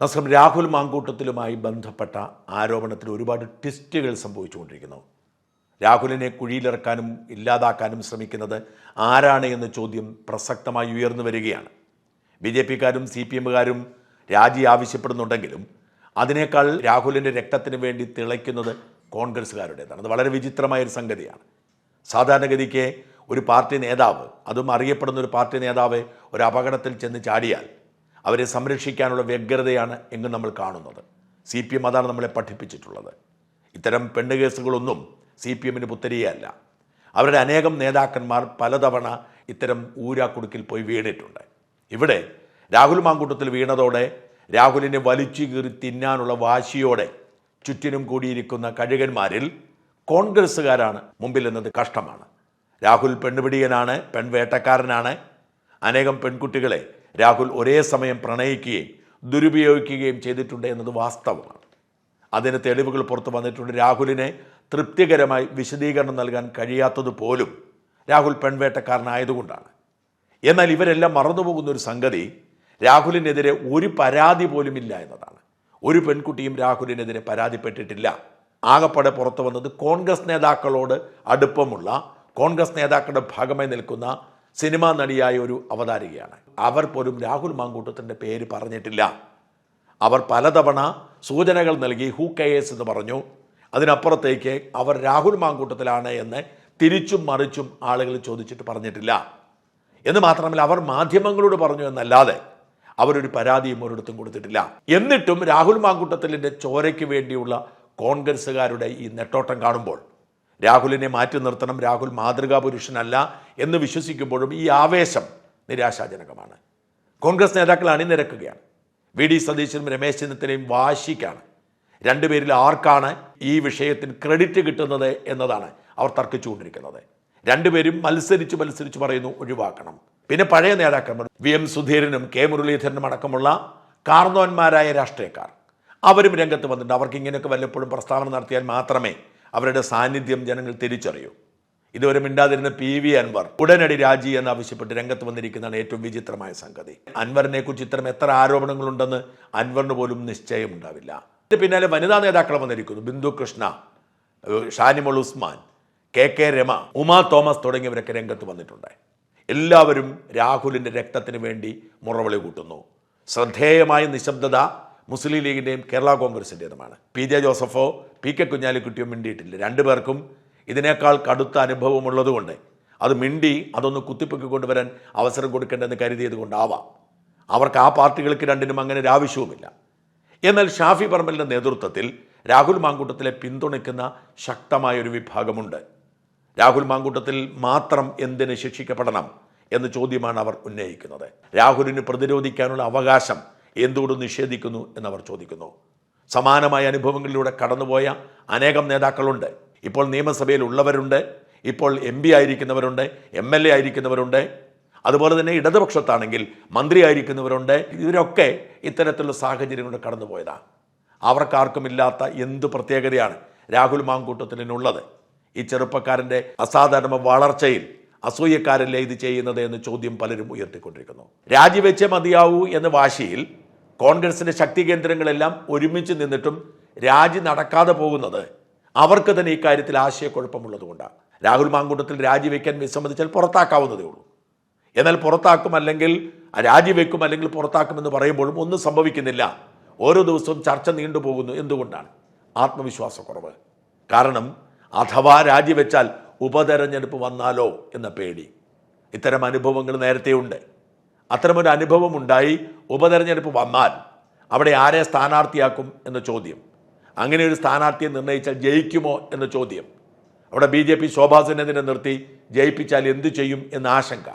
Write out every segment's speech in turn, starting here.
നമസ്കാരം രാഹുൽ മാങ്കൂട്ടത്തിലുമായി ബന്ധപ്പെട്ട ആരോപണത്തിൽ ഒരുപാട് ട്വിസ്റ്റുകൾ സംഭവിച്ചുകൊണ്ടിരിക്കുന്നു. രാഹുലിനെ കുഴിയിലിറക്കാനും ഇല്ലാതാക്കാനും ശ്രമിക്കുന്നത് ആരാണ് എന്ന ചോദ്യം പ്രസക്തമായി ഉയർന്നു വരികയാണ്. ബി ജെ പിക്കാരും സി പി എമ്മുകാരും രാജി ആവശ്യപ്പെടുന്നുണ്ടെങ്കിലും അതിനേക്കാൾ രാഹുലിന്റെ രക്തത്തിന് വേണ്ടി തിളയ്ക്കുന്നത് കോൺഗ്രസ്സുകാരുടേതാണ്. അത് വളരെ വിചിത്രമായ ഒരു സംഗതിയാണ്. സാധാരണഗതിക്ക് ഒരു പാർട്ടി നേതാവ് അതും അറിയപ്പെടുന്ന ഒരു പാർട്ടി നേതാവ് ഒരു അപകടത്തിൽ ചെന്ന് ചാടിയാൽ അവരെ സംരക്ഷിക്കാനുള്ള വ്യഗ്രതയാണ് എങ്ങും നമ്മൾ കാണുന്നത്. സി പി എം അതാണ് നമ്മളെ പഠിപ്പിച്ചിട്ടുള്ളത്. ഇത്തരം പെണ്ണ് കേസുകളൊന്നും സി പി എമ്മിന് പുത്തരിയല്ല അവരുടെ അനേകം നേതാക്കന്മാർ പലതവണ ഇത്തരം ഊരാക്കുടുക്കിൽ പോയി വീണിട്ടുണ്ട്. ഇവിടെ രാഹുൽ മാങ്കൂട്ടത്തിൽ വീണതോടെ രാഹുലിനെ വലിച്ചു കീറി തിന്നാനുള്ള വാശിയോടെ ചുറ്റിനും കൂടിയിരിക്കുന്ന കഴുകന്മാരിൽ കോൺഗ്രസ്സുകാരാണ് മുമ്പിൽ എന്നത് കഷ്ടമാണ്. രാഹുൽ പെണ്ണുപിടിയനാണ് പെൺവേട്ടക്കാരനാണ്. അനേകം പെൺകുട്ടികളെ രാഹുൽ ഒരേ സമയം പ്രണയിക്കുകയും ദുരുപയോഗിക്കുകയും ചെയ്തിട്ടുണ്ട് എന്നത് വാസ്തവമാണ്. അതിന് തെളിവുകൾ പുറത്തു വന്നിട്ടുണ്ട്. രാഹുലിനെ തൃപ്തികരമായി വിശദീകരണം നൽകാൻ കഴിയാത്തത് പോലും രാഹുൽ പെൺവേട്ടക്കാരനായതുകൊണ്ടാണ്. എന്നാൽ ഇവരെല്ലാം മറന്നുപോകുന്ന ഒരു സംഗതി രാഹുലിനെതിരെ ഒരു പരാതി പോലും ഇല്ല എന്നതാണ്. ഒരു പെൺകുട്ടിയും രാഹുലിനെതിരെ പരാതിപ്പെട്ടിട്ടില്ല. ആകപ്പാടെ പുറത്തു വന്നത് കോൺഗ്രസ് നേതാക്കളോട് അടുപ്പമുള്ള കോൺഗ്രസ് നേതാക്കളുടെ ഭാഗമായി നിൽക്കുന്ന സിനിമാ നടിയായ ഒരു അവതാരികയാണ്. അവർ പോലും രാഹുൽ മാങ്കൂട്ടത്തിന്റെ പേര് പറഞ്ഞിട്ടില്ല. അവർ പലതവണ സൂചനകൾ നൽകി ഹൂ എസ് എന്ന് പറഞ്ഞു. അതിനപ്പുറത്തേക്ക് അവർ രാഹുൽ മാങ്കൂട്ടത്തിലാണ് എന്ന് തിരിച്ചും മറിച്ചും ആളുകൾ ചോദിച്ചിട്ട് പറഞ്ഞിട്ടില്ല. എന്ന് മാത്രമല്ല അവർ മാധ്യമങ്ങളോട് പറഞ്ഞു എന്നല്ലാതെ അവരൊരു പരാതിയും ഒരിടത്തും കൊടുത്തിട്ടില്ല. എന്നിട്ടും രാഹുൽ മാങ്കൂട്ടത്തിലിന്റെ ചോരയ്ക്ക് വേണ്ടിയുള്ള കോൺഗ്രസ്സുകാരുടെ ഈ നെട്ടോട്ടം കാണുമ്പോൾ രാഹുലിനെ മാറ്റി നിർത്തണം രാഹുൽ മാതൃകാ പുരുഷനല്ല എന്ന് വിശ്വസിക്കുമ്പോഴും ഈ ആവേശം നിരാശാജനകമാണ്. കോൺഗ്രസ് നേതാക്കൾ അണിനിരക്കുകയാണ്. വി ഡി സതീശനും രമേശ് ചെന്നിത്തലയും വാശിക്കാണ്. രണ്ടുപേരിൽ ആർക്കാണ് ഈ വിഷയത്തിന് ക്രെഡിറ്റ് കിട്ടുന്നത് എന്നതാണ് അവർ തർക്കിച്ചുകൊണ്ടിരിക്കുന്നത്. രണ്ടുപേരും മത്സരിച്ച് മത്സരിച്ച് പറയുന്നു ഒഴിവാക്കണം. പിന്നെ പഴയ നേതാക്കന്മാർ വി എം സുധീരനും കെ മുരളീധരനും അടക്കമുള്ള കാർന്നോന്മാരായ രാഷ്ട്രീയക്കാർ. അവരും രംഗത്ത് വന്നിട്ടുണ്ട്. അവർക്ക് ഇങ്ങനെയൊക്കെ വല്ലപ്പോഴും പ്രസ്താവന നടത്തിയാൽ മാത്രമേ അവരുടെ സാന്നിധ്യം ജനങ്ങൾ തിരിച്ചറിയൂ. ഇതുവരെ മിണ്ടാതിരുന്ന പി വി അൻവർ ഉടനടി രാജി എന്ന് ആവശ്യപ്പെട്ട് രംഗത്ത് വന്നിരിക്കുന്നതാണ് ഏറ്റവും വിചിത്രമായ സംഗതി. അൻവറിനെ കുറിച്ച് ഇത്തരം എത്ര ആരോപണങ്ങളുണ്ടെന്ന് അൻവറിന് പോലും നിശ്ചയമുണ്ടാവില്ല ഇതിന് പിന്നാലെ വനിതാ നേതാക്കൾ വന്നിരിക്കുന്നു. ബിന്ദു കൃഷ്ണ ഷാനിമോൾ ഉസ്മാൻ കെ കെ രമ ഉമാ തോമസ് തുടങ്ങിയവരൊക്കെ രംഗത്ത് വന്നിട്ടുണ്ട്. എല്ലാവരും രാഹുലിന്റെ രക്തത്തിന് വേണ്ടി മുറവിളി കൂട്ടുന്നു. ശ്രദ്ധേയമായ നിശബ്ദത മുസ്ലിം ലീഗിന്റെയും കേരള കോൺഗ്രസിന്റേതുമാണ് പി ജെ ജോസഫോ പി കെ കുഞ്ഞാലിക്കുട്ടിയോ മിണ്ടിയിട്ടില്ല. രണ്ടുപേർക്കും ഇതിനേക്കാൾ കടുത്ത അനുഭവമുള്ളതുകൊണ്ട് അത് മിണ്ടി അതൊന്ന് കുത്തിപ്പൊക്കി കൊണ്ടുവരാൻ അവസരം കൊടുക്കേണ്ടെന്ന് കരുതിയത് കൊണ്ടാവാം അവർക്ക് ആ പാർട്ടികൾക്ക് രണ്ടിനും അങ്ങനെ ഒരു ആവശ്യവുമില്ല. എന്നാൽ ഷാഫി പറമ്പലിന്റെ നേതൃത്വത്തിൽ രാഹുൽ മാങ്കൂട്ടത്തിലെ പിന്തുണയ്ക്കുന്ന ശക്തമായ ഒരു വിഭാഗമുണ്ട്. രാഹുൽ മാങ്കൂട്ടത്തിൽ മാത്രം എന്തിന് ശിക്ഷിക്കപ്പെടണം എന്ന ചോദ്യമാണ് അവർ ഉന്നയിക്കുന്നത്. രാഹുലിന് പ്രതിരോധിക്കാനുള്ള അവകാശം എന്തുകൊണ്ട് നിഷേധിക്കുന്നു എന്നവർ ചോദിക്കുന്നു. സമാനമായ അനുഭവങ്ങളിലൂടെ കടന്നുപോയ അനേകം നേതാക്കളുണ്ട്. ഇപ്പോൾ നിയമസഭയിൽ ഉള്ളവരുണ്ട്. ഇപ്പോൾ എം പി ആയിരിക്കുന്നവരുണ്ട് എം എൽ എ ആയിരിക്കുന്നവരുണ്ട്. അതുപോലെ തന്നെ ഇടതുപക്ഷത്താണെങ്കിൽ മന്ത്രി ആയിരിക്കുന്നവരുണ്ട്. ഇവരൊക്കെ ഇത്തരത്തിലുള്ള സാഹചര്യങ്ങളുടെ കടന്നുപോയതാണ് അവർക്കാർക്കുമില്ലാത്ത എന്ത് പ്രത്യേകതയാണ് രാഹുൽ മാങ്കൂട്ടത്തിനുള്ളത്? ഈ ചെറുപ്പക്കാരന്റെ അസാധാരണ വളർച്ചയിൽ അസൂയക്കാരല്ലേ ഇത് ചെയ്യുന്നത് എന്ന് ചോദ്യം പലരും ഉയർത്തിക്കൊണ്ടിരിക്കുന്നു. രാജിവെച്ചേ മതിയാവൂ എന്ന വാശിയിൽ കോൺഗ്രസിന്റെ ശക്തി കേന്ദ്രങ്ങളെല്ലാം ഒരുമിച്ച് നിന്നിട്ടും രാജി നടക്കാതെ പോകുന്നത് അവർക്ക് തന്നെ ഇക്കാര്യത്തിൽ ആശയക്കുഴപ്പമുള്ളതുകൊണ്ടാണ് രാഹുൽ മാങ്കൂട്ടത്തിൽ രാജിവെക്കാൻ വിസമ്മതിച്ചാൽ പുറത്താക്കാവുന്നതേ ഉള്ളൂ. എന്നാൽ പുറത്താക്കും അല്ലെങ്കിൽ രാജിവെക്കും അല്ലെങ്കിൽ പുറത്താക്കുമെന്ന് പറയുമ്പോഴും ഒന്നും സംഭവിക്കുന്നില്ല. ഓരോ ദിവസവും ചർച്ച നീണ്ടുപോകുന്നു എന്തുകൊണ്ടാണ്? ആത്മവിശ്വാസക്കുറവ്. കാരണം അഥവാ രാജിവെച്ചാൽ ഉപതെരഞ്ഞെടുപ്പ് വന്നാലോ എന്ന പേടി. ഇത്തരം അനുഭവങ്ങൾ നേരത്തെയുണ്ട്. അത്തരമൊരു അനുഭവം ഉണ്ടായി ഉപതെരഞ്ഞെടുപ്പ് വന്നാൽ അവിടെ ആരെ സ്ഥാനാർത്ഥിയാക്കും എന്ന ചോദ്യം. അങ്ങനെ ഒരു സ്ഥാനാർത്ഥിയെ നിർണയിച്ചാൽ ജയിക്കുമോ എന്ന ചോദ്യം. അവിടെ ബി ജെ പി ശോഭാസുനന്ദിനെ നിർത്തി ജയിപ്പിച്ചാൽ എന്തു ചെയ്യും എന്ന ആശങ്ക.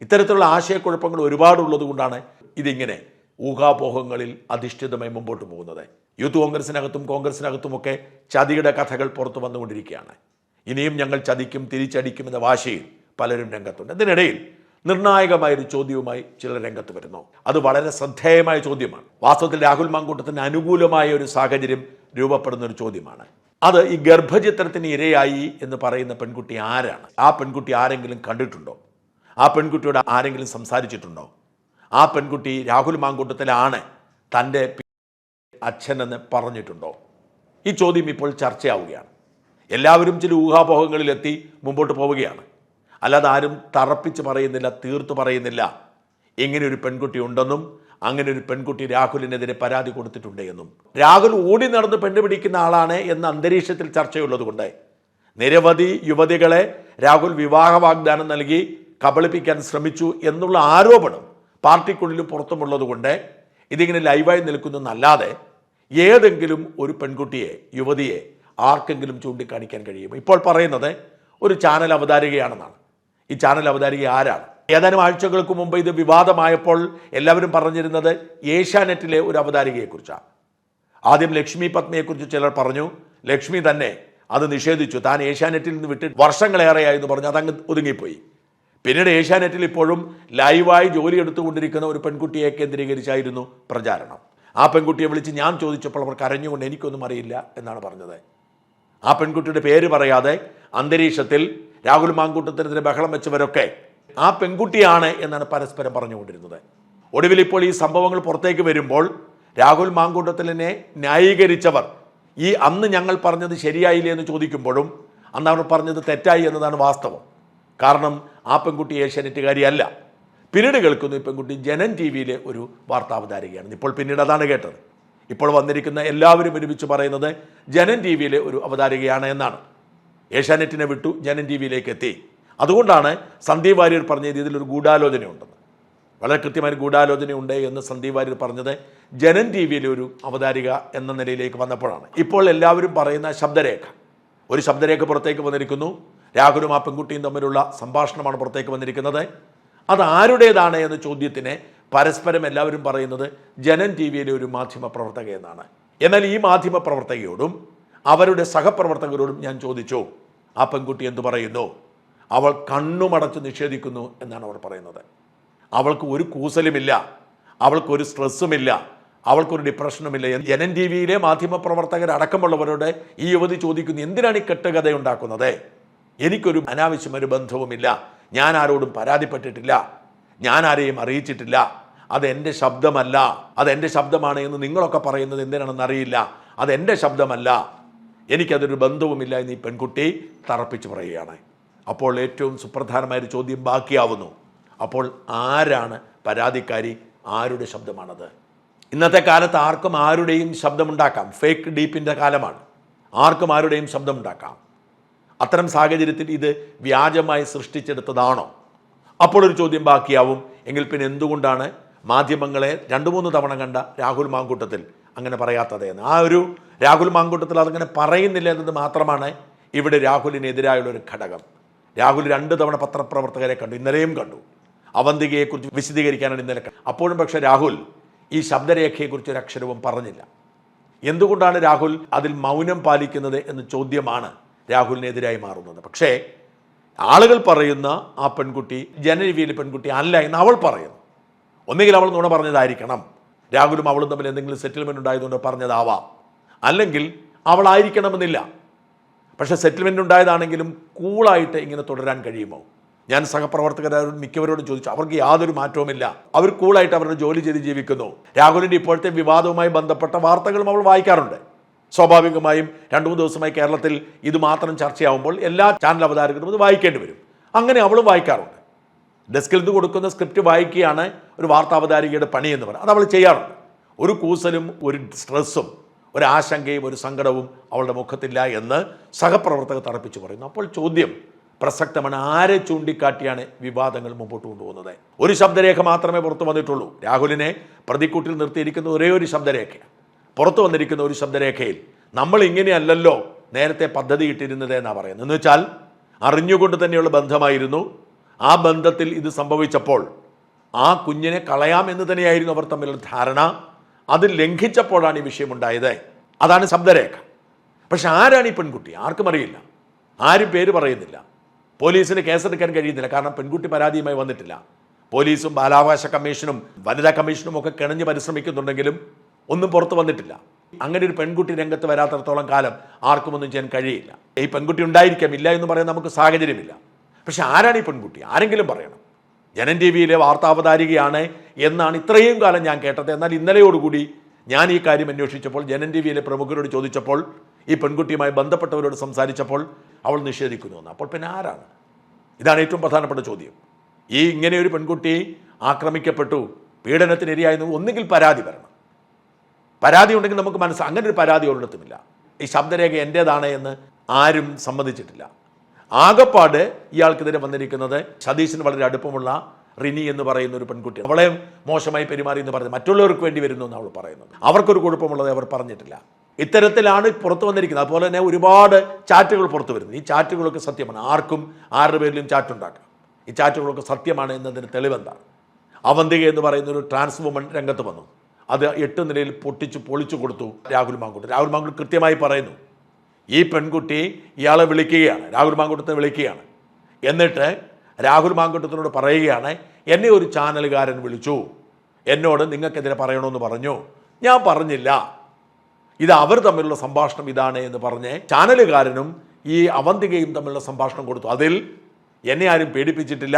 ഇത്തരത്തിലുള്ള ആശയക്കുഴപ്പങ്ങൾ ഒരുപാടുള്ളത് കൊണ്ടാണ് ഇതിങ്ങനെ ഊഹാപോഹങ്ങളിൽ അധിഷ്ഠിതമായി മുമ്പോട്ട് പോകുന്നത്. യൂത്ത് കോൺഗ്രസിനകത്തും കോൺഗ്രസിനകത്തുമൊക്കെ ചതിയുടെ കഥകൾ പുറത്തു വന്നുകൊണ്ടിരിക്കുകയാണ്. ഇനിയും ഞങ്ങൾ ചതിക്കും തിരിച്ചടിക്കും എന്ന വാശിയിൽ പലരും രംഗത്തുണ്ട്. ഇതിനിടയിൽ നിർണായകമായ ഒരു ചോദ്യവുമായി ചില രംഗത്ത് വരുന്നു. അത് വളരെ ശ്രദ്ധേയമായ ചോദ്യമാണ്. വാസ്തവത്തിൽ രാഹുൽ മാങ്കൂട്ടത്തിന് അനുകൂലമായ ഒരു സാഹചര്യം രൂപപ്പെടുന്ന ഒരു ചോദ്യമാണ്. അത് ഈ ഗർഭചിത്രത്തിന് ഇരയായി എന്ന് പറയുന്ന പെൺകുട്ടി ആരാണ്? ആ പെൺകുട്ടി ആരെങ്കിലും കണ്ടിട്ടുണ്ടോ? ആ പെൺകുട്ടിയോട് ആരെങ്കിലും സംസാരിച്ചിട്ടുണ്ടോ? ആ പെൺകുട്ടി രാഹുൽ മാങ്കൂട്ടത്തിലാണ് തന്റെ അച്ഛനെന്ന് പറഞ്ഞിട്ടുണ്ടോ? ഈ ചോദ്യം ഇപ്പോൾ ചർച്ചയാവുകയാണ്. എല്ലാവരും ചില ഊഹാപോഹങ്ങളിലെത്തി മുമ്പോട്ട് പോവുകയാണ്. അല്ലാതെ ആരും തറപ്പിച്ച് പറയുന്നില്ല തീർത്തു പറയുന്നില്ല. ഇങ്ങനെ ഒരു പെൺകുട്ടി ഉണ്ടെന്നും അങ്ങനെ ഒരു പെൺകുട്ടി രാഹുലിനെതിരെ പരാതി കൊടുത്തിട്ടുണ്ട് എന്നും. രാഹുൽ ഓടി നടന്ന് പെണ്ണുപിടിക്കുന്ന ആളാണ് എന്ന അന്തരീക്ഷത്തിൽ ചർച്ചയുള്ളതുകൊണ്ട്. നിരവധി യുവതികളെ രാഹുൽ വിവാഹ വാഗ്ദാനം നൽകി കബളിപ്പിക്കാൻ ശ്രമിച്ചു എന്നുള്ള ആരോപണം പാർട്ടിക്കുള്ളിലും പുറത്തുമുള്ളതുകൊണ്ട് ഇതിങ്ങനെ ലൈവായി നിൽക്കുന്നതല്ലാതെ ഏതെങ്കിലും ഒരു പെൺകുട്ടിയെ യുവതിയെ ആർക്കെങ്കിലും ചൂണ്ടിക്കാണിക്കാൻ കഴിയും ഇപ്പോൾ പറയുന്നത് ഒരു ചാനൽ അവതാരികയാണെന്നാണ്. ഈ ചാനൽ അവതാരിക ആരാണ്? ഏതാനും ആഴ്ചകൾക്ക് മുമ്പ് ഇത് വിവാദമായപ്പോൾ എല്ലാവരും പറഞ്ഞിരുന്നത് ഏഷ്യാനെറ്റിലെ ഒരു അവതാരികയെക്കുറിച്ചാണ്. ആദ്യം ലക്ഷ്മി പത്മയെക്കുറിച്ച് ചിലർ പറഞ്ഞു ലക്ഷ്മി തന്നെ അത് നിഷേധിച്ചു. താൻ ഏഷ്യാനെറ്റിൽ നിന്ന് വിട്ട് വർഷങ്ങളേറെയായി എന്ന് പറഞ്ഞു അതങ്ങ് ഒതുങ്ങിപ്പോയി. പിന്നീട് ഏഷ്യാനെറ്റിൽ ഇപ്പോഴും ലൈവായി ജോലി എടുത്തുകൊണ്ടിരിക്കുന്ന ഒരു പെൺകുട്ടിയെ കേന്ദ്രീകരിച്ചായിരുന്നു പ്രചാരണം. ആ പെൺകുട്ടിയെ വിളിച്ച് ഞാൻ ചോദിച്ചപ്പോൾ അവർ കരഞ്ഞുകൊണ്ട് എനിക്കൊന്നും അറിയില്ല എന്നാണ് പറഞ്ഞത്. ആ പെൺകുട്ടിയുടെ പേര് പറയാതെ അന്തരീക്ഷത്തിൽ രാഹുൽ മാങ്കൂട്ടത്തിനെതിരെ ബഹളം വെച്ചവരൊക്കെ ആ പെൺകുട്ടിയാണ് എന്നാണ് പരസ്പരം പറഞ്ഞുകൊണ്ടിരുന്നത്. ഒടുവിൽ ഇപ്പോൾ ഈ സംഭവങ്ങൾ പുറത്തേക്ക് വരുമ്പോൾ രാഹുൽ മാങ്കൂട്ടത്തിലിനെ ന്യായീകരിച്ചവർ ഈ അന്ന് ഞങ്ങൾ പറഞ്ഞത് ശരിയായില്ലേ എന്ന് ചോദിക്കുമ്പോഴും അന്ന് അവർ പറഞ്ഞത് തെറ്റായി എന്നതാണ് വാസ്തവം. കാരണം ആ പെൺകുട്ടി ഏഷ്യാനെറ്റുകാരിയല്ല. പിന്നീട് കേൾക്കുന്നു ഈ പെൺകുട്ടി ജനൻ ടി വിയിലെ ഒരു വാർത്താവതാരികയാണ് ഇപ്പോൾ പിന്നീട് അതാണ് കേട്ടത്. ഇപ്പോൾ വന്നിരിക്കുന്ന എല്ലാവരും ഒരുമിച്ച് പറയുന്നത് ജനൻ ടി വിയിലെ ഒരു അവതാരികയാണ് എന്നാണ്. ഏഷ്യാനെറ്റിനെ വിട്ടു ജനൻ ടി വിയിലേക്ക് എത്തി. അതുകൊണ്ടാണ് സന്ദീപ് വാര്യർ പറഞ്ഞത് ഇതിലൊരു ഗൂഢാലോചനയുണ്ടെന്ന്. വളരെ കൃത്യമായ ഗൂഢാലോചനയുണ്ട് എന്ന് സന്ദീപ് വാര്യർ പറഞ്ഞത് ജനൻ ടി വിയിലെ ഒരു അവതാരിക എന്ന നിലയിലേക്ക് വന്നപ്പോഴാണ്. ഇപ്പോൾ എല്ലാവരും പറയുന്ന ശബ്ദരേഖ. ഒരു ശബ്ദരേഖ പുറത്തേക്ക് വന്നിരിക്കുന്നു. രാഹുലും ആ പെൺകുട്ടിയും തമ്മിലുള്ള സംഭാഷണമാണ് പുറത്തേക്ക് വന്നിരിക്കുന്നത്. അത് ആരുടേതാണ് എന്ന ചോദ്യത്തിന് പരസ്പരം എല്ലാവരും പറയുന്നത് ജനൻ ടി വിയിലെ ഒരു മാധ്യമ പ്രവർത്തക എന്നാണ്. എന്നാൽ ഈ മാധ്യമ പ്രവർത്തകയോടും അവരുടെ സഹപ്രവർത്തകരോടും ഞാൻ ചോദിച്ചു ആ പെൺകുട്ടി എന്തു പറയുന്നു? അവൾ കണ്ണുമടച്ച് നിഷേധിക്കുന്നു എന്നാണ് അവർ പറയുന്നത്. അവൾക്ക് ഒരു കൂസലുമില്ല അവൾക്കൊരു സ്ട്രെസ്സുമില്ല അവൾക്കൊരു ഡിപ്രഷനുമില്ല. എൻ ടി വിയിലെ മാധ്യമപ്രവർത്തകരടക്കമുള്ളവരോട് ഈ യുവതി ചോദിക്കുന്നു എന്തിനാണ് ഈ കെട്ടുകഥ ഉണ്ടാക്കുന്നത് എനിക്കൊരു അനാവശ്യം ഒരു ബന്ധവുമില്ല. ഞാൻ ആരോടും പരാതിപ്പെട്ടിട്ടില്ല. ഞാൻ ആരെയും അറിയിച്ചിട്ടില്ല. അത് എന്റെ ശബ്ദമല്ല. അതെന്റെ ശബ്ദമാണ് എന്ന് നിങ്ങളൊക്കെ പറയുന്നത് എന്തിനാണെന്ന് അറിയില്ല. അതെന്റെ ശബ്ദമല്ല. എനിക്കതൊരു ബന്ധവുമില്ല എന്ന് ഈ പെൺകുട്ടി തറപ്പിച്ച് പറയുകയാണ്. അപ്പോൾ ഏറ്റവും സുപ്രധാനമായൊരു ചോദ്യം ബാക്കിയാവുന്നു. അപ്പോൾ ആരാണ് പരാതിക്കാരി? ആരുടെ ശബ്ദമാണത്? ഇന്നത്തെ കാലത്ത് ആർക്കും ആരുടെയും ശബ്ദമുണ്ടാക്കാം. ഫേക്ക് ഡീപ്പിന്റെ കാലമാണ്. ആർക്കും ആരുടെയും ശബ്ദമുണ്ടാക്കാം. അത്തരം സാഹചര്യത്തിൽ ഇത് വ്യാജമായി സൃഷ്ടിച്ചെടുത്തതാണോ? അപ്പോൾ ഒരു ചോദ്യം ബാക്കിയാവും. എങ്കിൽ പിന്നെ എന്തുകൊണ്ടാണ് മാധ്യമങ്ങളെ രണ്ടു മൂന്ന് തവണ കണ്ട രാഹുൽ മാങ്കൂട്ടത്തിൽ അങ്ങനെ പറയാത്തത് എന്ന്. ആ ഒരു രാഹുൽ മാങ്കൂട്ടത്തിൽ അതങ്ങനെ പറയുന്നില്ല എന്നത് മാത്രമാണ് ഇവിടെ രാഹുലിനെതിരായുള്ള ഒരു ഘടകം. രാഹുൽ രണ്ട് തവണ പത്രപ്രവർത്തകരെ കണ്ടു ഇന്നലെയും കണ്ടു. അവന്തികയെക്കുറിച്ച് വിശദീകരിക്കാനാണ് ഇന്നലെ അപ്പോഴും പക്ഷേ രാഹുൽ ഈ ശബ്ദരേഖയെക്കുറിച്ച് ഒരു അക്ഷരവും പറഞ്ഞില്ല. എന്തുകൊണ്ടാണ് രാഹുൽ അതിൽ മൗനം പാലിക്കുന്നത് എന്ന ചോദ്യമാണ് രാഹുലിനെതിരായി മാറുന്നത്? പക്ഷേ ആളുകൾ പറയുന്ന ആ പെൺകുട്ടി ജനരീവിയിലെ പെൺകുട്ടി അല്ല എന്ന് അവൾ പറയുന്നു. ഒന്നുകിൽ അവൾ നുണ പറഞ്ഞതായിരിക്കണം. രാഹുലും അവളും തമ്മിൽ എന്തെങ്കിലും സെറ്റിൽമെന്റ് ഉണ്ടായതുകൊണ്ട് പറഞ്ഞതാവാം. അല്ലെങ്കിൽ അവളായിരിക്കണമെന്നില്ല. പക്ഷെ സെറ്റിൽമെന്റ് ഉണ്ടായതാണെങ്കിലും കൂളായിട്ട് ഇങ്ങനെ തുടരാൻ കഴിയുമോ? ഞാൻ സഹപ്രവർത്തകരോട് മിക്കവരോടും ചോദിച്ചു. അവർക്ക് യാതൊരു മാറ്റവുമില്ല. അവർ കൂളായിട്ട് അവരുടെ ജോലി ചെയ്ത് ജീവിക്കുന്നു. രാഹുലിന്റെ ഇപ്പോഴത്തെ വിവാദവുമായി ബന്ധപ്പെട്ട വാർത്തകളും അവൾ വായിക്കാറുണ്ട്. സ്വാഭാവികമായും രണ്ടു മൂന്ന് ദിവസമായി കേരളത്തിൽ ഇത് മാത്രം ചർച്ചയാവുമ്പോൾ എല്ലാ ചാനൽ അവതാരകരും ഇത് വായിക്കേണ്ടി വരും. അങ്ങനെ അവളും വായിക്കാറുണ്ട്. ഡെസ്കിൽ നിന്ന് കൊടുക്കുന്ന സ്ക്രിപ്റ്റ് വായിക്കുകയാണ് ഒരു വാർത്താവതാരികയുടെ പണി എന്ന് പറയുന്നത്. അത് അവൾ ചെയ്യാറുണ്ട്. ഒരു കൂസലും ഒരു സ്ട്രെസ്സും ഒരു ആശങ്കയും ഒരു സങ്കടവും അവളുടെ മുഖത്തില്ല എന്ന് സഹപ്രവർത്തകർ തറപ്പിച്ചു പറയുന്നു. അപ്പോൾ ചോദ്യം പ്രസക്തമാണ് ആരെ ചൂണ്ടിക്കാട്ടിയാണ് വിവാദങ്ങൾ മുമ്പോട്ട് കൊണ്ടുപോകുന്നത്? ഒരു ശബ്ദരേഖ മാത്രമേ പുറത്തു വന്നിട്ടുള്ളൂ. രാഹുലിനെ പ്രതിക്കൂട്ടിൽ നിർത്തിയിരിക്കുന്ന ഒരേ ഒരു ശബ്ദരേഖയാണ്. പുറത്തു വന്നിരിക്കുന്ന ഒരു ശബ്ദരേഖയിൽ നമ്മൾ ഇങ്ങനെയല്ലല്ലോ നേരത്തെ പദ്ധതി ഇട്ടിരുന്നത് എന്നാണ് പറയുന്നത്. എന്ന് വെച്ചാൽ അറിഞ്ഞുകൊണ്ട് തന്നെയുള്ള ബന്ധമായിരുന്നു. ആ ബന്ധത്തിൽ ഇത് സംഭവിച്ചപ്പോൾ ആ കുഞ്ഞിനെ കളയാം എന്ന് തന്നെയായിരുന്നു അവർ തമ്മിലുള്ള ധാരണ. അത് ലംഘിച്ചപ്പോഴാണ് ഈ വിഷയമുണ്ടായത്. അതാണ് ശബ്ദരേഖ. പക്ഷെ ആരാണ് ഈ പെൺകുട്ടി? ആർക്കും അറിയില്ല. ആരും പേര് പറയുന്നില്ല. പോലീസിന് കേസെടുക്കാൻ കഴിയുന്നില്ല. കാരണം പെൺകുട്ടി പരാതിയുമായി വന്നിട്ടില്ല. പോലീസും ബാലാവകാശ കമ്മീഷനും വനിതാ കമ്മീഷനും ഒക്കെ കിണഞ്ഞ് പരിശ്രമിക്കുന്നുണ്ടെങ്കിലും ഒന്നും പുറത്തു വന്നിട്ടില്ല. അങ്ങനെ ഒരു പെൺകുട്ടി രംഗത്ത് വരാത്തടത്തോളം കാലം ആർക്കും ഒന്നും ചെയ്യാൻ കഴിയില്ല. ഈ പെൺകുട്ടി ഉണ്ടായിരിക്കാം ഇല്ല എന്ന് പറയാൻ നമുക്ക് സാഹചര്യമില്ല. പക്ഷെ ആരാണ് ഈ പെൺകുട്ടി? ആരെങ്കിലും പറയണം. ജനൻ ടി വിയിലെ വാർത്താവതാരികയാണ് എന്നാണ് ഇത്രയും കാലം ഞാൻ കേട്ടത്. എന്നാൽ ഇന്നലെയോടുകൂടി ഞാൻ ഈ കാര്യം അന്വേഷിച്ചപ്പോൾ ജനൻ ടി വിയിലെ പ്രമുഖരോട് ചോദിച്ചപ്പോൾ ഈ പെൺകുട്ടിയുമായി ബന്ധപ്പെട്ടവരോട് സംസാരിച്ചപ്പോൾ അവൾ നിഷേധിക്കുന്നു എന്ന്. അപ്പോൾ പിന്നെ ആരാണ്? ഇതാണ് ഏറ്റവും പ്രധാനപ്പെട്ട ചോദ്യം. ഈ ഇങ്ങനെ ഒരു പെൺകുട്ടി ആക്രമിക്കപ്പെട്ടു പീഡനത്തിനിരയായിരുന്നു ഒന്നുകിൽ പരാതി വരണം. പരാതി ഉണ്ടെങ്കിൽ നമുക്ക് മനസ്സ് അങ്ങനെ ഒരു പരാതി ഒരിടത്തുമില്ല. ഈ ശബ്ദരേഖ എന്റേതാണ് എന്ന് ആരും സമ്മതിച്ചിട്ടില്ല. ആകപ്പാട് ഇയാൾക്കെതിരെ വന്നിരിക്കുന്നത് സതീശന് വളരെ അടുപ്പമുള്ള റിനി എന്ന് പറയുന്ന ഒരു പെൺകുട്ടി. അവളെ മോശമായി പെരുമാറി എന്ന് പറഞ്ഞ് മറ്റുള്ളവർക്ക് വേണ്ടി വരുന്നു എന്ന് അവൾ പറയുന്നത്. അവർക്കൊരു കുഴപ്പമുള്ളത് അവർ പറഞ്ഞിട്ടില്ല. ഇത്തരത്തിലാണ് പുറത്തു വന്നിരിക്കുന്നത്. അതുപോലെ തന്നെ ഒരുപാട് ചാറ്റുകൾ പുറത്തു വരുന്നത് ഈ ചാറ്റുകളൊക്കെ സത്യമാണ്. ആർക്കും ആരുടെ പേരിലും ചാറ്റ് ഉണ്ടാക്കാം ഈ ചാറ്റുകളൊക്കെ സത്യമാണ് എന്നതിന് തെളിവെന്താണ്? അവന്തിക എന്ന് പറയുന്ന ഒരു ട്രാൻസ് വുമൺ രംഗത്ത് വന്നു. അത് എട്ട് നിലയിൽ പൊട്ടിച്ച് പൊളിച്ചു കൊടുത്തു രാഹുൽ മാങ്കുട്ടി. രാഹുൽ മാങ്കുട്ടി കൃത്യമായി പറയുന്നു. ഈ പെൺകുട്ടി ഇയാളെ വിളിക്കുകയാണ് രാഹുൽ മാങ്കുട്ടത്തെ വിളിക്കുകയാണ്. എന്നിട്ട് രാഹുൽ മാങ്കുട്ടത്തിനോട് പറയുകയാണ് എന്നെ ഒരു ചാനലുകാരൻ വിളിച്ചു. എന്നോട് നിങ്ങൾക്കെതിരെ പറയണമെന്ന് പറഞ്ഞു. ഞാൻ പറഞ്ഞില്ല. ഇത് അവർ തമ്മിലുള്ള സംഭാഷണം ഇതാണ് എന്ന് പറഞ്ഞ് ചാനലുകാരനും ഈ അവന്തികയും തമ്മിലുള്ള സംഭാഷണം കൊടുത്തു. അതിൽ എന്നെ ആരും പേടിപ്പിച്ചിട്ടില്ല.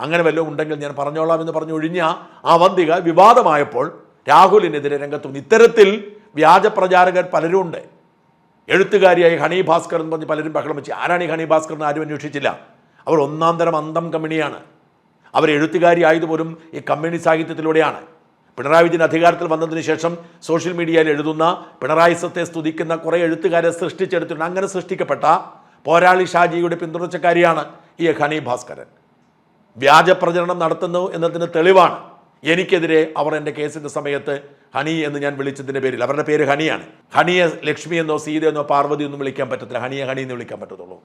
അങ്ങനെ വല്ലതും ഉണ്ടെങ്കിൽ ഞാൻ പറഞ്ഞോളാം എന്ന് പറഞ്ഞു ഒഴിഞ്ഞ അവന്തിക വിവാദമായപ്പോൾ രാഹുലിനെതിരെ രംഗത്തും ഇത്തരത്തിൽ വ്യാജ പ്രചാരകർ പലരും ഉണ്ട് എഴുത്തുകാരിയായി ഹണി ഭാസ്കർ എന്ന് പറഞ്ഞ് പലരും ബഹളം വെച്ച് ആരാണ് ഈ ഹണി ഭാസ്കർ എന്ന് ആരും അന്വേഷിച്ചില്ല. അവർ ഒന്നാം തരം അന്തം കമ്മിണിയാണ് അവർ എഴുത്തുകാരി ആയതുപോലും ഈ കമ്മ്യൂണി സാഹിത്യത്തിലൂടെയാണ്. പിണറായി വിജയൻ അധികാരത്തിൽ വന്നതിന് ശേഷം സോഷ്യൽ മീഡിയയിൽ എഴുതുന്ന പിണറായിസത്തെ സ്തുതിക്കുന്ന കുറേ എഴുത്തുകാരെ സൃഷ്ടിച്ചെടുത്തിട്ടുണ്ട്. അങ്ങനെ സൃഷ്ടിക്കപ്പെട്ട പോരാളി ഷാജിയുടെ പിന്തുണച്ചക്കാരിയാണ് ഈ ഹണി ഭാസ്കരൻ. വ്യാജ പ്രചരണം നടത്തുന്നു എന്നതിന് തെളിവാണ്. എനിക്കെതിരെ അവർ എന്റെ കേസിന്റെ സമയത്ത് ഹണി എന്ന് ഞാൻ വിളിച്ചതിന്റെ പേരിൽ. അവരുടെ പേര് ഹണിയാണ് ഹണിയെ ലക്ഷ്മി എന്നോ സീത എന്നോ പാർവതി ഒന്നും വിളിക്കാൻ പറ്റത്തില്ല. ഹണിയെ ഹണി എന്ന് വിളിക്കാൻ പറ്റത്തുള്ളൂ.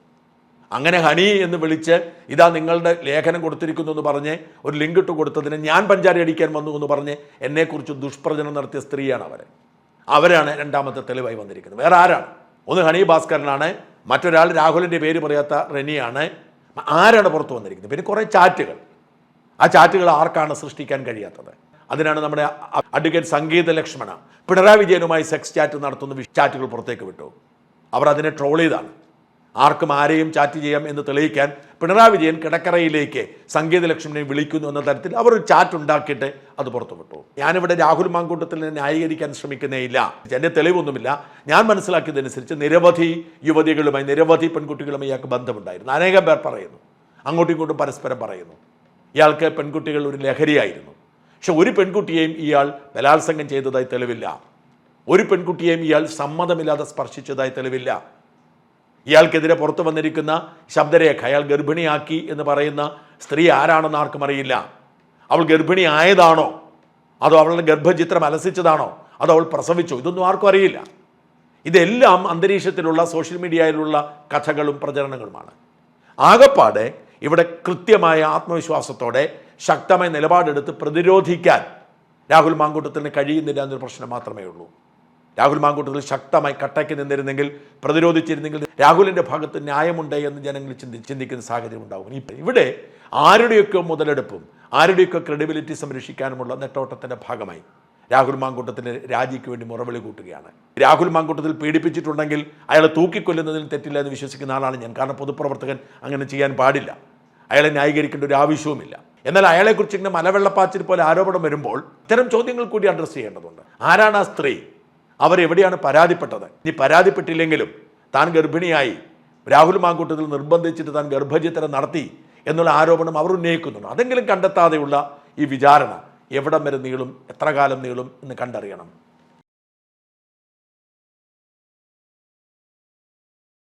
അങ്ങനെ ഹണി എന്ന് വിളിച്ച് ഇതാ നിങ്ങളുടെ ലേഖനം കൊടുത്തിരിക്കുന്നു എന്ന് പറഞ്ഞ് ഒരു ലിങ്ക് ഇട്ട് കൊടുത്തതിന് ഞാൻ പഞ്ചാരി അടിക്കാൻ വന്നു എന്ന് പറഞ്ഞ് എന്നെക്കുറിച്ച് ദുഷ്പ്രചനം നടത്തിയ സ്ത്രീയാണ് അവർ അവരാണ് രണ്ടാമത്തെ തെളിവായി വന്നിരിക്കുന്നത്. വേറെ ആരാണ്? ഒന്ന് ഹണി ഭാസ്കരനാണ്. മറ്റൊരാൾ രാഹുലിന്റെ പേര് പറയാത്ത റെനിയാണ്. ആരാണ് പുറത്തു വന്നിരിക്കുന്നത്? പിന്നെ കുറേ ചാറ്റുകൾ. ആ ചാറ്റുകൾ ആർക്കാണ് സൃഷ്ടിക്കാൻ കഴിയാത്തത്? അതിനാണ് നമ്മുടെ അഡ്വക്കേറ്റ് സംഗീത ലക്ഷ്മണ പിണറായി വിജയനുമായി സെക്സ് ചാറ്റ് നടത്തുന്ന ചാറ്റുകൾ പുറത്തേക്ക് വിട്ടു. അവർ അതിനെ ട്രോൾ ചെയ്താണ്. ആർക്കും ആരെയും ചാറ്റ് ചെയ്യാം എന്ന് തെളിയിക്കാൻ പിണറായി വിജയൻ കിടക്കറയിലേക്ക് സംഗീത ലക്ഷ്മണനെ വിളിക്കുന്നു എന്ന തരത്തിൽ അവർ ഒരു ചാറ്റ് ഉണ്ടാക്കിയിട്ട് അത് പുറത്തു വിട്ടു. ഞാനിവിടെ രാഹുൽ മാങ്കൂട്ടത്തിൽ ന്യായീകരിക്കാൻ ശ്രമിക്കുന്നേയില്ല. എന്റെ തെളിവൊന്നുമില്ല. ഞാൻ മനസ്സിലാക്കിയതനുസരിച്ച് നിരവധി യുവതികളുമായി നിരവധി പെൺകുട്ടികളുമായി ഇയാൾക്ക് ബന്ധമുണ്ടായിരുന്നു. അനേകം പേർ പറയുന്നു. അങ്ങോട്ടും ഇങ്ങോട്ടും പരസ്പരം പറയുന്നു. ഇയാൾക്ക് പെൺകുട്ടികൾ ഒരു ലഹരിയായിരുന്നു. പക്ഷെ ഒരു പെൺകുട്ടിയെയും ഇയാൾ ബലാത്സംഗം ചെയ്തതായി തെളിവില്ല. ഒരു പെൺകുട്ടിയെയും ഇയാൾ സമ്മതമില്ലാതെ സ്പർശിച്ചതായി തെളിവില്ല. ഇയാൾക്കെതിരെ പുറത്തു വന്നിരിക്കുന്ന ശബ്ദരേഖ അയാൾ ഗർഭിണിയാക്കി എന്ന് പറയുന്ന സ്ത്രീ ആരാണെന്ന് ആർക്കും അറിയില്ല. അവൾ ഗർഭിണി ആയതാണോ? അതോ അവളുടെ ഗർഭചിത്രം അലസിച്ചതാണോ? അതോ അവൾ പ്രസവിച്ചോ? ഇതൊന്നും ആർക്കും അറിയില്ല. ഇതെല്ലാം അന്തരീക്ഷത്തിലുള്ള സോഷ്യൽ മീഡിയയിലുള്ള കഥകളും പ്രചരണങ്ങളുമാണ്. ആകപ്പാടെ ഇവിടെ കൃത്യമായ ആത്മവിശ്വാസത്തോടെ ശക്തമായ നിലപാടെടുത്ത് പ്രതിരോധിക്കാൻ രാഹുൽ മാങ്കൂട്ടത്തിന് കഴിയുന്നില്ല എന്നൊരു പ്രശ്നം മാത്രമേ ഉള്ളൂ. രാഹുൽ മാങ്കൂട്ടത്തിൽ ശക്തമായി കട്ടയ്ക്ക് നിന്നിരുന്നെങ്കിൽ പ്രതിരോധിച്ചിരുന്നെങ്കിൽ രാഹുലിന്റെ ഭാഗത്ത് ന്യായമുണ്ട് എന്ന് ജനങ്ങൾ ചിന്തി ചിന്തിക്കുന്ന സാഹചര്യം ഉണ്ടാകും ഇപ്പം ഇവിടെ ആരുടെയൊക്കെ മുതലെടുപ്പും ആരുടെയൊക്കെ ക്രെഡിബിലിറ്റി സംരക്ഷിക്കാനുമുള്ള നെട്ടോട്ടത്തിന്റെ ഭാഗമായി രാഹുൽ മാങ്കൂട്ടത്തിന് രാജിക്ക് വേണ്ടി മുറവിളി കൂട്ടുകയാണ്. രാഹുൽ മാങ്കൂട്ടത്തിൽ പീഡിപ്പിച്ചിട്ടുണ്ടെങ്കിൽ അയാളെ തൂക്കിക്കൊല്ലുന്നതിൽ തെറ്റില്ല എന്ന് വിശ്വസിക്കുന്ന ആളാണ് ഞാൻ. കാരണം പൊതുപ്രവർത്തകൻ അങ്ങനെ ചെയ്യാൻ പാടില്ല. അയാളെ ന്യായീകരിക്കേണ്ട ഒരു ആവശ്യവുമില്ല. എന്നാൽ അയാളെക്കുറിച്ച് ഇങ്ങനെ മലവെള്ളപ്പാച്ചിൽ പോലെ ആരോപണം വരുമ്പോൾ ഇത്തരം ചോദ്യങ്ങൾ കൂടി അഡ്രസ്സ് ചെയ്യേണ്ടതുണ്ട്. ആരാണ് ആ സ്ത്രീ? അവരെവിടെയാണ് പരാതിപ്പെട്ടത്? ഇനി പരാതിപ്പെട്ടില്ലെങ്കിലും താൻ ഗർഭിണിയായി രാഹുൽ മാങ്കൂട്ടത്തിൽ നിർബന്ധിച്ചിട്ട് താൻ ഗർഭചിത്രം നടത്തി എന്നുള്ള ആരോപണം അവർ ഉന്നയിക്കുന്നുണ്ട്. അതെങ്കിലും കണ്ടെത്താതെയുള്ള ഈ വിചാരണ എവിടം വരെ നീളും എത്ര കാലം നീളും എന്ന് കണ്ടറിയണം.